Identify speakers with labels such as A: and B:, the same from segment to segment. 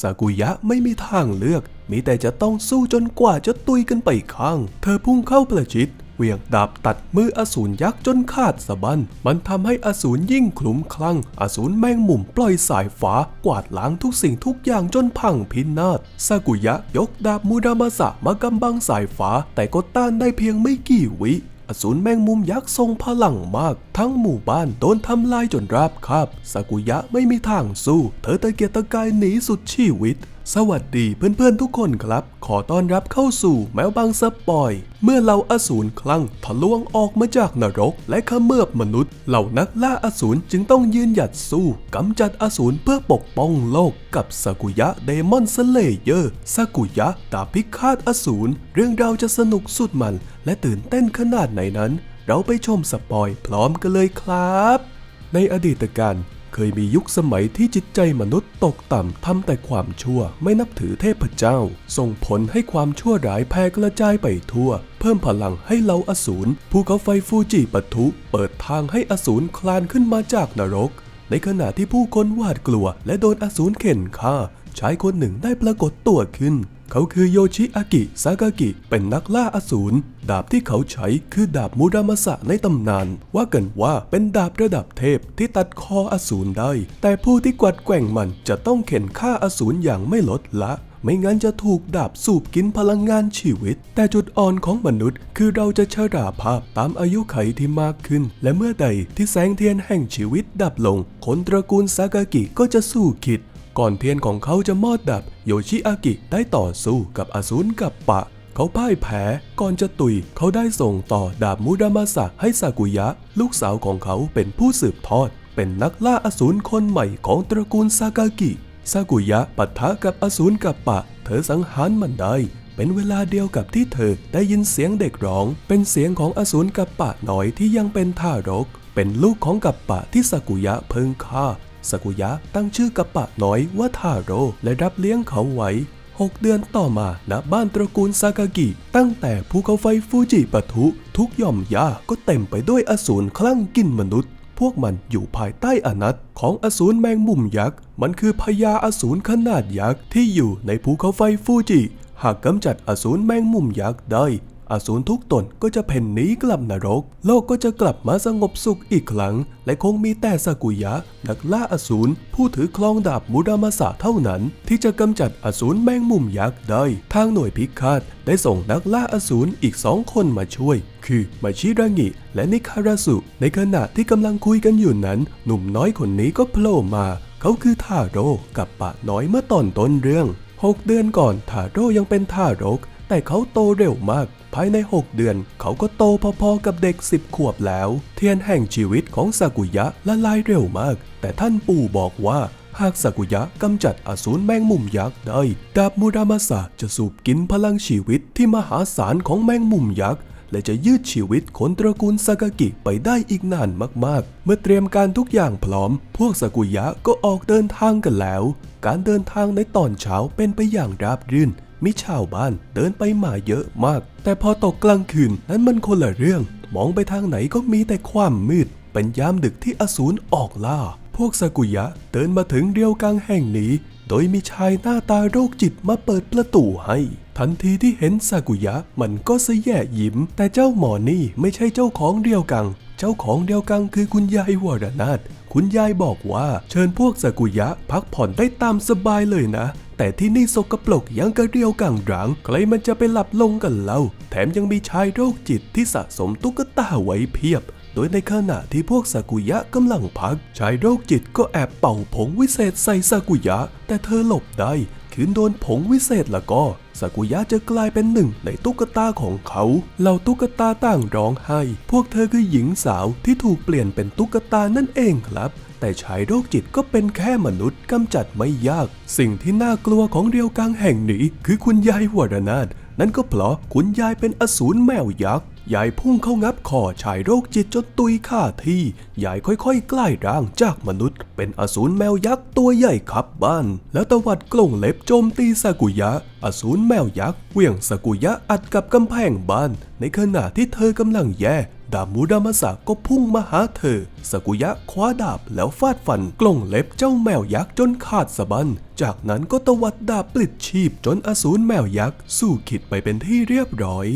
A: ซากุยะไม่มีทางเลือก มีแต่จะต้องสู้จนกว่าจะตุยกันไปข้าง เธอพุ่งเข้าประชิดเวียงดาบตัดมืออสูรยักษ์จนขาดสะบั้น มันทำให้อสูรยิ่งคลุ้มคลั่ง อสูรแมงมุมปล่อยสายฟ้ากวาดล้างทุกสิ่งทุกอย่างจนพังพินาศซากุยะยกดาบมูรามาสะมากำบังสายฟ้าแต่ก็ต้านได้เพียงไม่กี่วิ อสูรแมงมุมยักษ์ทรงพลังมาก ทั้งหมู่บ้านโดนทำลายจนราบคาบ สากุยะไม่มีทางสู้ เธอตะเกียกตะกายหนีสุดชีวิต สวัสดีเพื่อนๆทุกคนครับ ขอต้อนรับเข้าสู่แมวบางสปอย เมื่อเหล่าอสูรคลั่งทะลวงออกมาจากนรก และเขมือบมนุษย์ เหล่านักล่าอสูรจึงต้องยืนหยัดสู้กำจัดอสูรเพื่อปกป้องโลกกับซากุยะเดมอนสเลเยอร์ซากุยะดาบพิฆาตอสูร เรื่องราวจะสนุกสุดมัน และตื่นเต้นขนาดไหนนั้น เราไปชมสปอยพร้อมกันเลยครับ ในอดีตการ เคยมียุคสมัยที่จิตใจมนุษย์ตกต่ำทำแต่ความชั่วไม่นับถือเทพเจ้า ส่งผลให้ความชั่วร้ายแพร่กระจายไปทั่ว เพิ่มพลังให้เหล่าอสูรภูเขาไฟฟูจิปะทุ เปิดทางให้อสูรคลานขึ้นมาจากนรก ในขณะที่ผู้คนหวาดกลัว และโดนอสูรเข็นฆ่าชายคนหนึ่งได้ปรากฏตัวขึ้น เขาคือโยชิอากิซากากิ เป็นนักล่าอสูร ดาบที่เขาใช้คือดาบมูรามาสะในตำนาน ว่ากันว่าเป็นดาบระดับเทพที่ตัดคออสูรได้ แต่ผู้ที่กวัดแกว่งมันจะต้องเข็นฆ่าอสูรอย่างไม่ลดละไม่งั้นจะถูกดาบสูบกินพลังงานชีวิต แต่จุดอ่อนของมนุษย์ คือเราจะชราภาพตามอายุไขที่มากขึ้น และเมื่อใดที่แสงเทียนแห่งชีวิตดับลง คนตระกูลซากากิก็จะสู้คิด ก่อนเทียนของเขาจะมอดดับ โยชิอากิได้ต่อสู้กับอสูรกับปะ เขาพ่ายแพ้ก่อนจะตุย เขาได้ส่งต่อดาบมูรามาสะให้ซากุยะ ลูกสาวของเขาเป็นผู้สืบทอด เป็นนักล่าอสูรคนใหม่ของตระกูลซากากิซากุยะปะทะกับอสูรกับปะ เธอสังหารมันได้ เป็นเวลาเดียวกับที่เธอได้ยินเสียงเด็กร้อง เป็นเสียงของอสูรกับปะน้อยที่ยังเป็นทารก เป็นลูกของกับปะที่ซากุยะเพิ่งฆ่า สกุยะตั้งชื่อกับปะน้อยว่าทาโร่และรับเลี้ยงเขาไว้ 6 เดือนต่อมาณบ้านตระกูลซากากิ ตั้งแต่ภูเขาไฟฟูจิปะทุ ทุกย่อมหญ้าก็เต็มไปด้วยอสูรคลั่งกินมนุษย์ พวกมันอยู่ภายใต้อนัตของอสูรแมงมุมยักษ์ มันคือพญาอสูรขนาดยักษ์ที่อยู่ในภูเขาไฟฟูจิ หากกำจัดอสูรแมงมุมยักษ์ได้ อสูรทุกตนก็จะเพ่นหนีกลับนรก โลกก็จะกลับมาสงบสุขอีกครั้ง และคงมีแต่สากุยะ นักล่าอสูรผู้ถือคลองดาบมุรามาสะเท่านั้น ที่จะกำจัดอสูรแมงมุมยักษ์ได้ ทางหน่วยพิฆาตได้ส่งนักล่าอสูรอีกสองคนมาช่วย คือมาชิรางิและนิคาราสุ ในขณะที่กำลังคุยกันอยู่นั้น หนุ่มน้อยคนนี้ก็โผล่มา เขาคือทาโร่กับปะน้อยเมื่อตอนต้นเรื่อง 6 เดือนก่อนทาโร่ยังเป็นทารก แต่เขาโตเร็วมาก ภายใน 6 เดือน เขาก็โตพอๆกับเด็ก 10 ขวบแล้ว เทียนแห่งชีวิตของซากุยะละลายเร็วมาก แต่ท่านปู่บอกว่าหากซากุยะกำจัดอสูรแมงมุมยักษ์ได้ ดาบมูรามาสะจะสูบกินพลังชีวิตที่มหาศาลของแมงมุมยักษ์และจะยืดชีวิตคนตระกูลซากากิไปได้อีกนานมากๆ เมื่อเตรียมการทุกอย่างพร้อม พวกซากุยะก็ออกเดินทางกันแล้ว การเดินทางในตอนเช้าเป็นไปอย่างราบรื่น มีชาวบ้านเดินไปมาเยอะมาก แต่พอตกกลางคืนนั้นมันคนละเรื่อง มองไปทางไหนก็มีแต่ความมืด เป็นยามดึกที่อสูรออกล่า พวกซากุยะเดินมาถึงเรียวกังแห่งนี้ โดยมีชายหน้าตาโรคจิตมาเปิดประตูให้ทันทีที่เห็นซากุยะมันก็เสยแย่ยิ้ม แต่เจ้าหมอนี่ไม่ใช่เจ้าของเรียวกัง เจ้าของเรียวกังคือคุณยายวรนาถคุณยายบอกว่าเชิญพวกซากุยะพักผ่อนได้ตามสบายเลยนะ แต่ที่นี่สกปรกยังกระเรียวกังรังใครมันจะไปหลับลงกันเล่า แถมยังมีชายโรคจิตที่สะสมตุ๊กตาไว้เพียบ โดยในขณะที่พวกซากุยะกำลังพัก ชายโรคจิตก็แอบเป่าผงวิเศษใส่ซากุยะ แต่เธอหลบได้คืนโดนผงวิเศษแล้วก็ซากุยะจะกลายเป็นหนึ่งในตุ๊กตาของเขา เหล่าตุ๊กตาต่างร้องไห้ พวกเธอคือหญิงสาวที่ถูกเปลี่ยนเป็นตุ๊กตานั่นเองครับ แต่ชายโรคจิตก็เป็นแค่มนุษย์กำจัดไม่ยาก สิ่งที่น่ากลัวของเรียวกังแห่งนี้ คือคุณยายวรนาถนั่นก็เพราะคุณยายเป็นอสูรแมวยักษ์ยายพุ่งเข้างับคอชายโรคจิตจนตุยข่าที่ ยายค่อยๆใกล้ร่างจากมนุษย์ เป็นอสูรแมวยักษ์ตัวใหญ่ขับบ้าน แล้วตวัดกลงเล็บโจมตีซากุยะ อสูรแมวยักษ์เหวี่ยงซากุยะอัดกับกำแพงบ้าน ในขณะที่เธอกำลังแย่ ดาบมูดามาสะก็พุ่งมาหาเธอ สกุยะคว้าดาบแล้วฟาดฟันกลงเล็บเจ้าแมวยักษ์จนขาดสะบัน จากนั้นก็ตวัดดาบปลิดชีพจนอสูรแมวยักษ์สู้ขิดไปเป็นที่เรียบร้อย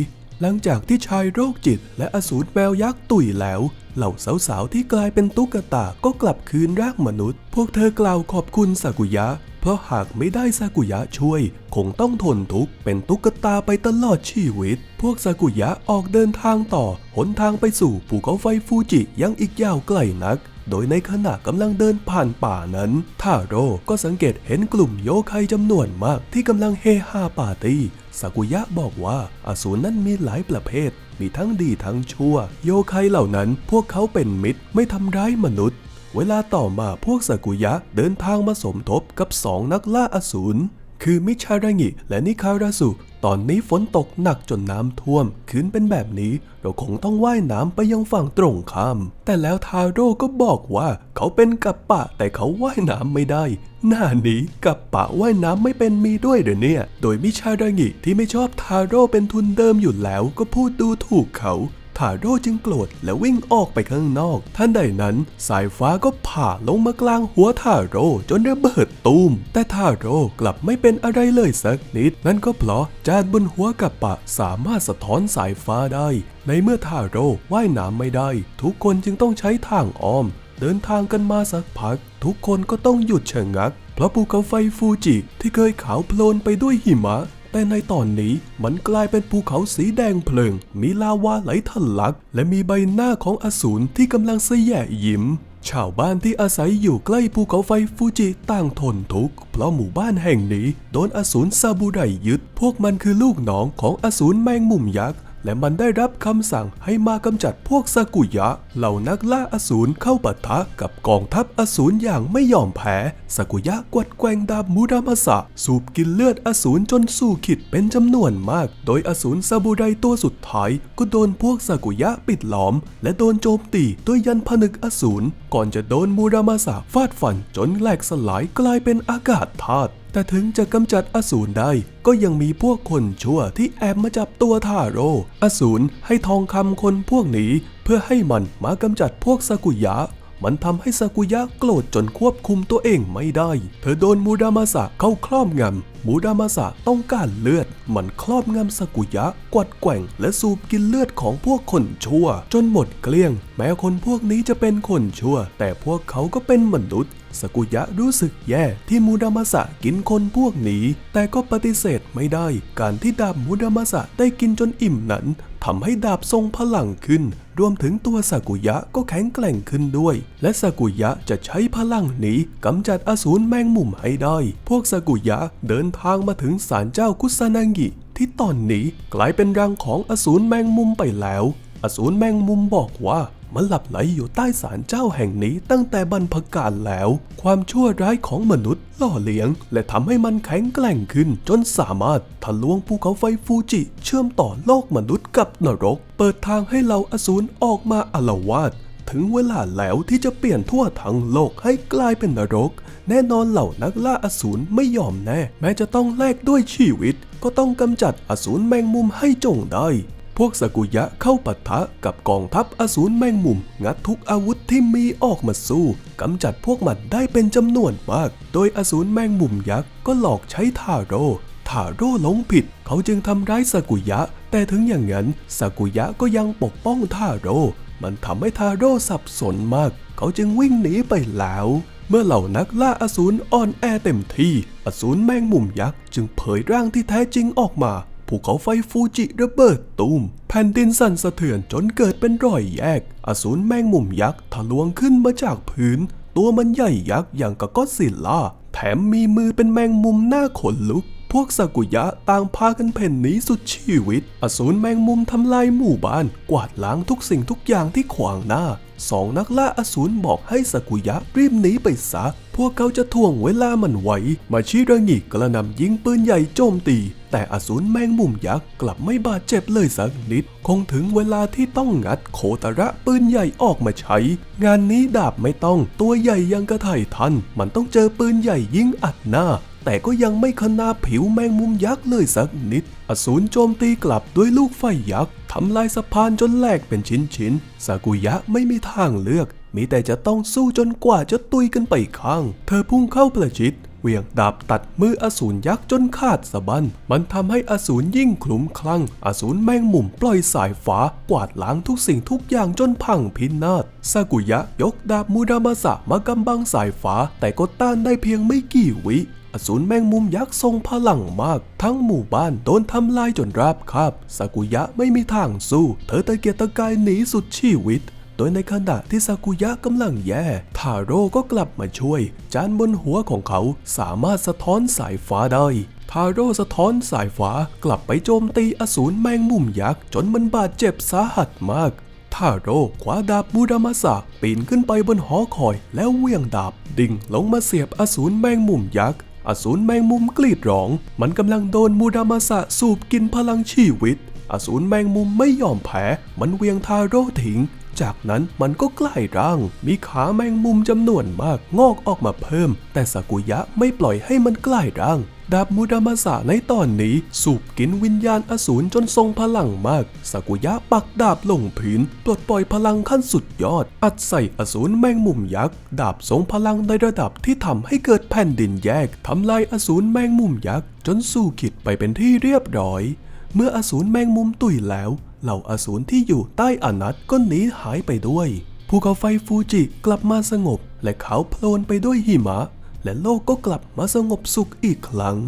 A: หลังจากที่ชายโรคจิต และอสูรแมวยักษ์ตุยแล้ว เหล่าสาวๆที่กลายเป็นตุ๊กตาก็กลับคืนร่างมนุษย์ พวกเธอกล่าวขอบคุณสากุยะ เพราะหากไม่ได้ซากุยะช่วย คงต้องทนทุกข์เป็นตุ๊กตาไปตลอดชีวิต พวกซากุยะออกเดินทางต่อ หนทางไปสู่ภูเขาไฟฟูจิยังอีกยาวไกลนัก โดยในขณะกำลังเดินผ่านป่านั้นทาโร่ก็สังเกตเห็นกลุ่มโยไคจำนวนมากที่กำลังเฮฮาปาร์ตี้ซากุยะบอกว่าอสูรนั้นมีหลายประเภท มีทั้งดีทั้งชั่ว โยไคเหล่านั้นพวกเขาเป็นมิตรไม่ทำร้ายมนุษย์ เวลาต่อมาพวกสากุยะเดินทางมาสมทบกับสองนักล่าอสูร คือมิชารางิและนิคาราสุ ตอนนี้ฝนตกหนักจนน้ำท่วม คืนเป็นแบบนี้ เราคงต้องว่ายน้ำไปยังฝั่งตรงข้าม แต่แล้วทาโร่ก็บอกว่าเขาเป็นกัปปะแต่เขาว่ายน้ำไม่ได้ หน้านี้กัปปะว่ายน้ำไม่เป็นมีด้วยเหรอเนี่ย โดยมิชารางิที่ไม่ชอบทาโร่เป็นทุนเดิมอยู่แล้วก็พูดดูถูกเขา ทาโร่จึงโกรธและวิ่งออกไปข้างนอก ท่านใดนั้นสายฟ้าก็ผ่าลงมากลางหัวทาโร่จนระเบิดตูม แต่ทาโร่กลับไม่เป็นอะไรเลยสักนิด นั่นก็เพราะจานบนหัวกับปะสามารถสะท้อนสายฟ้าได้ ในเมื่อทาโร่ว่ายน้ำไม่ได้ ทุกคนจึงต้องใช้ทางอ้อม เดินทางกันมาสักพัก ทุกคนก็ต้องหยุดชะงัก เพราะภูเขาไฟฟูจิที่เคยขาวโพลนไปด้วยหิมะ แต่ในตอนนี้มันกลายเป็นภูเขาสีแดงเพลิง มีลาวาไหลทะลัก และมีใบหน้าของอสูรที่กำลังเสยะยิ้ม ชาวบ้านที่อาศัยอยู่ใกล้ภูเขาไฟฟูจิต่างทนทุกข์เพราะหมู่บ้านแห่งนี้โดนอสูรซาบูไดยึด พวกมันคือลูกน้องของอสูรแมงมุมยักษ์ และมันได้รับคำสั่งให้มากำจัดพวกซากุยะ เหล่านักล่าอสูรเข้าปะทะกับกองทัพอสูรอย่างไม่ยอมแพ้ซากุยะกวัดแกว่งดาบมูรามาสะ สูบกินเลือดอสูรจนสู้ขิดเป็นจำนวนมาก โดยอสูรซาบูไรตัวสุดท้ายก็โดนพวกซากุยะปิดล้อม และโดนโจมตีด้วยยันผนึกอสูรก่อนจะโดนมูรามาสะฟาดฟันจนแหลกสลายกลายเป็นอากาศธาตุ แต่ถึงจะกำจัดอสูรได้ก็ยังมีพวกคนชั่วที่แอบมาจับตัวทาโร่อสูรให้ทองคำคนพวกนี้ เพื่อให้มันมากำจัดพวกซากุยะ มันทำให้ซากุยะโกรธจนควบคุมตัวเองไม่ได้ เธอโดนมูดามาสะเข้าครอบงำมูดามาสะต้องการเลือด มันครอบงำซากุยะ กวัดแกว่งและสูบกินเลือดของพวกคนชั่ว จนหมดเกลี้ยง แม้คนพวกนี้จะเป็นคนชั่ว แต่พวกเขาก็เป็นมนุษย์สกุยะรู้สึกแย่ที่มูดามาสะกินคนพวกนี้ แต่ก็ปฏิเสธไม่ได้ การที่ดาบมูดามาสะได้กินจนอิ่มนั้น ทำให้ดาบทรงพลังขึ้น รวมถึงตัวสกุยะก็แข็งแกร่งขึ้นด้วย และสกุยะจะใช้พลังนี้กำจัดอสูรแมงมุมให้ได้ พวกสกุยะเดินทางมาถึงศาลเจ้าคุซานางิที่ตอนนี้กลายเป็นรังของอสูรแมงมุมไปแล้ว อสูรแมงมุมบอกว่า มันหลับไหลอยู่ใต้ศาลเจ้าแห่งนี้ตั้งแต่บรรพกาลแล้ว ความชั่วร้ายของมนุษย์หล่อเลี้ยง และทำให้มันแข็งแกร่งขึ้น จนสามารถทะลวงภูเขาไฟฟูจิ เชื่อมต่อโลกมนุษย์กับนรก เปิดทางให้เหล่าอสูรออกมาอาละวาดถึงเวลาแล้วที่จะเปลี่ยนทั่วทั้งโลกให้กลายเป็นนรก แน่นอนเหล่านักล่าอสูรไม่ยอมแน่ แม้จะต้องแลกด้วยชีวิต ก็ต้องกำจัดอสูรแมงมุมให้จงได้ พวกสกุยะเข้าปะทะกับกองทัพอสูรแมงมุม งัดทุกอาวุธที่มีออกมาสู้กำจัดพวกมันได้เป็นจำนวนมาก โดยอสูรแมงมุมยักษ์ก็หลอกใช้ทาโร่ทาโร่หลงผิด เขาจึงทำร้ายสกุยะ แต่ถึงอย่างนั้นสกุยะก็ยังปกป้องทาโร่มันทำให้ทาโร่สับสนมาก เขาจึงวิ่งหนีไปแล้วเมื่อเหล่านักล่าอสูรอ่อนแอเต็มที่ อสูรแมงมุมยักษ์จึงเผยร่างที่แท้จริงออกมา ภูเขาไฟฟูจิระเบิดตูม แผ่นดินสั่นสะเทือนจนเกิดเป็นรอยแยก อสูรแมงมุมยักษ์ทะลวงขึ้นมาจากพื้น ตัวมันใหญ่ยักษ์อย่างกับก็สิลล่า แถมมีมือเป็นแมงมุมหน้าขนลุก พวกสากุยะต่างพากันเพ่นหนีสุดชีวิต อสูรแมงมุมทำลายหมู่บ้าน กวาดล้างทุกสิ่งทุกอย่างที่ขวางหน้า สองนักล่าอสูรบอกให้สากุยะรีบหนีไปซะ พวกเขาจะถ่วงเวลามันไว้ มาชิรางิกระนำยิงปืนใหญ่โจมตี แต่อสูรแมงมุมยักษ์กลับไม่บาดเจ็บเลยสักนิด คงถึงเวลาที่ต้องงัดโคตระปืนใหญ่ออกมาใช้ งานนี้ดาบไม่ต้อง ตัวใหญ่ยังกระไถ่ทัน มันต้องเจอปืนใหญ่ยิงอัดหน้า แต่ก็ยังไม่ขนาผิวแมงมุมยักษ์เลยสักนิด อสูรโจมตีกลับด้วยลูกไฟยักษ์ทำลายสะพานจนแหลกเป็นชิ้นๆ ซากุยะไม่มีทางเลือก มีแต่จะต้องสู้จนกว่าจะตุยกันไปข้าง เธอพุ่งเข้าประชิดเวียงดาบตัดมืออสูรยักษ์จนขาดสะบั้น มันทำให้อสูรยิ่งคลุ้มคลั่ง อสูรแมงมุมปล่อยสายฟ้ากวาดล้างทุกสิ่งทุกอย่างจนพังพินาศ ซากุยะยกดาบมูดามาสะมากำบังสายฟ้า แต่ก็ต้านได้เพียงไม่กี่วิ อสูรแมงมุมยักษ์ทรงพลังมาก ทั้งหมู่บ้านโดนทำลายจนราบคาบซากุยะไม่มีทางสู้ เธอตะเกียกตะกายหนีสุดชีวิต โดยในขณะที่ซากุยะกำลังแย่ ทาโร่ก็กลับมาช่วย จานบนหัวของเขาสามารถสะท้อนสายฟ้าได้ทาโร่สะท้อนสายฟ้ากลับไปโจมตีอสูรแมงมุมยักษ์จนมันบาดเจ็บสาหัสมากทาโร่คว้าดาบบูดามาสะปีนขึ้นไปบนหอคอยแล้วเวี่ยงดาบ ดิ่งลงมาเสียบอสูรแมงมุมยักษ์ อสูรแมงมุมกรีดร้อง มันกำลังโดนมูดามาสะสูบกินพลังชีวิต อสูรแมงมุมไม่ยอมแพ้ มันเวียงทาโร่ทิ้ง จากนั้นมันก็กลายร่าง มีขาแมงมุมจำนวนมากงอกออกมาเพิ่ม แต่สากุยะไม่ปล่อยให้มันกลายร่าง ดาบมูดามาสะในตอนนี้ สูบกินวิญญาณอสูรจนทรงพลังมากสากุยะปักดาบลงพื้นปลดปล่อยพลังขั้นสุดยอด อัดใส่อสูรแมงมุมยักษ์ ดาบทรงพลังในระดับที่ทำให้เกิดแผ่นดินแยกทำลายอสูรแมงมุมยักษ์ จนสู้ขิดไปเป็นที่เรียบร้อย เมื่ออสูรแมงมุมตุยแล้วเหล่าอสูรที่อยู่ใต้อนัตก็หนีหายไปด้วยภูเขาไฟฟูจิกลับมาสงบ และเขาวโพลนไปด้วยหิมะ และโลกก็กลับมาสงบสุขอีกครั้ง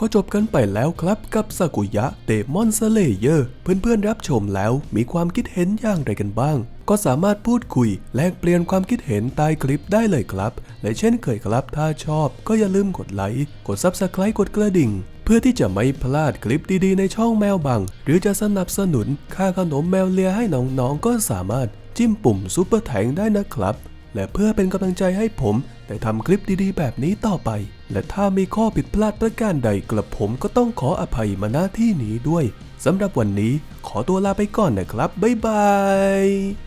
A: ก็จบกันไปแล้วครับกับซากุยะเดมอนสเลเยอร์เพื่อนๆรับชมแล้วมีความคิดเห็นอย่างไรกันบ้าง ก็สามารถพูดคุย แลกเปลี่ยนความคิดเห็นใต้คลิปได้เลยครับ และเช่นเคยครับถ้าชอบก็อย่าลืมกดไลค์กด Subscribe กดกระดิ่งเพื่อที่จะไม่พลาดคลิปดีๆในช่องแมวบัง หรือจะสนับสนุนค่าขนมแมวเลียให้น้องๆก็สามารถจิ้มปุ่มซุปเปอร์แทงได้นะครับ และเพื่อเป็นกำลังใจให้ผมได้ทำคลิปดีๆ แบบนี้ต่อไป และถ้ามีข้อผิดพลาดประการใดกระผมก็ต้องขออภัยมานาที่นี้ด้วยสำหรับวันนี้ขอตัวลาไปก่อนนะครับ บ๊ายบาย